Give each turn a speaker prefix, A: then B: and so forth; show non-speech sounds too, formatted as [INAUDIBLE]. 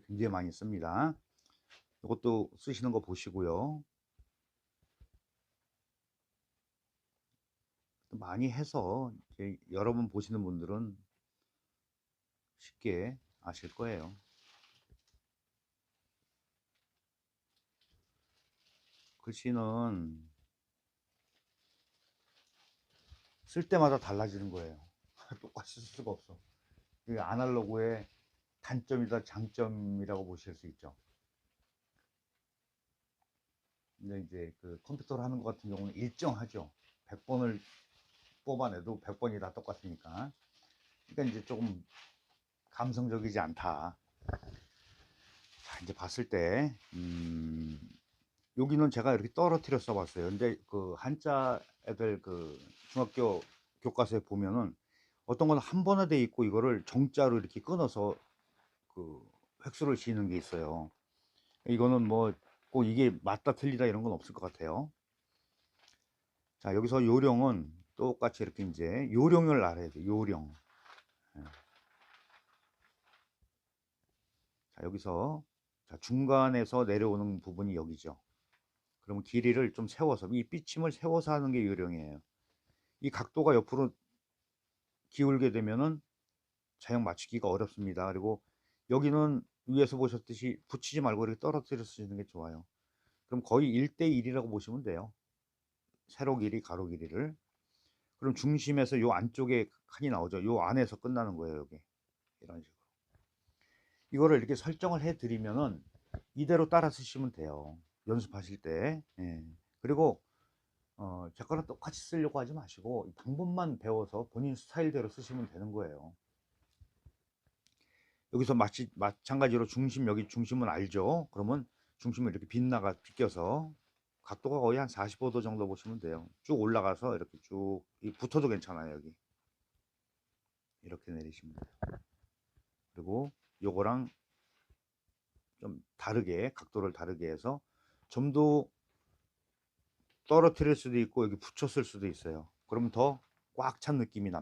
A: 굉장히 많이 씁니다. 이것도 쓰시는 거 보시고요. 많이 해서 여러분 보시는 분들은 쉽게 아실 거예요. 글씨는 쓸 때마다 달라지는 거예요. [LAUGHS] 똑같이 쓸 수가 없어. 이게 아날로그의 단점이다 장점이라고 보실 수 있죠. 근데 이제 그 컴퓨터로 하는 것 같은 경우는 일정하죠. 100번을 뽑아내도 100번이 다 똑같으니까. 그러니까 이제 조금 감성적이지 않다. 자, 이제 봤을 때, 음, 여기는 제가 이렇게 떨어뜨려 써봤어요. 근데 그 한자 애들 그 중학교 교과서에 보면은 어떤 건 한 번에 돼 있고 이거를 정자로 이렇게 끊어서 그 획수를 지는 게 있어요. 이거는 뭐 꼭 이게 맞다 틀리다 이런 건 없을 것 같아요. 자, 여기서 요령은 똑같이 이렇게 이제 요령을 알아야 돼. 요령. 예. 자, 여기서 자, 중간에서 내려오는 부분이 여기죠. 그러면 길이를 좀 세워서 이 삐침을 세워서 하는 게 요령이에요. 이 각도가 옆으로 기울게 되면은 자형 맞추기가 어렵습니다. 그리고 여기는 위에서 보셨듯이 붙이지 말고 이렇게 떨어뜨려 쓰시는 게 좋아요. 그럼 거의 1대1이라고 보시면 돼요. 세로 길이, 가로 길이를. 그럼 중심에서 요 안쪽에 칸이 나오죠. 요 안에서 끝나는 거예요, 여기. 이런 식으로. 이거를 이렇게 설정을 해 드리면은 이대로 따라 쓰시면 돼요. 연습하실 때. 예. 그리고 어, 제 거랑 똑같이 쓰려고 하지 마시고 이 방법만 배워서 본인 스타일대로 쓰시면 되는 거예요. 여기서 마치, 마찬가지로 중심 여기 중심은 알죠? 그러면 중심을 이렇게 빗나가 비껴서 각도가 거의 한 45도 정도 보시면 돼요. 쭉 올라가서 이렇게 쭉이 붙어도 괜찮아요 여기 이렇게 내리시면 돼요. 그리고 요거랑 좀 다르게 각도를 다르게 해서 좀 더 떨어뜨릴 수도 있고 여기 붙였을 수도 있어요. 그러면 더꽉 찬 느낌이 납니다.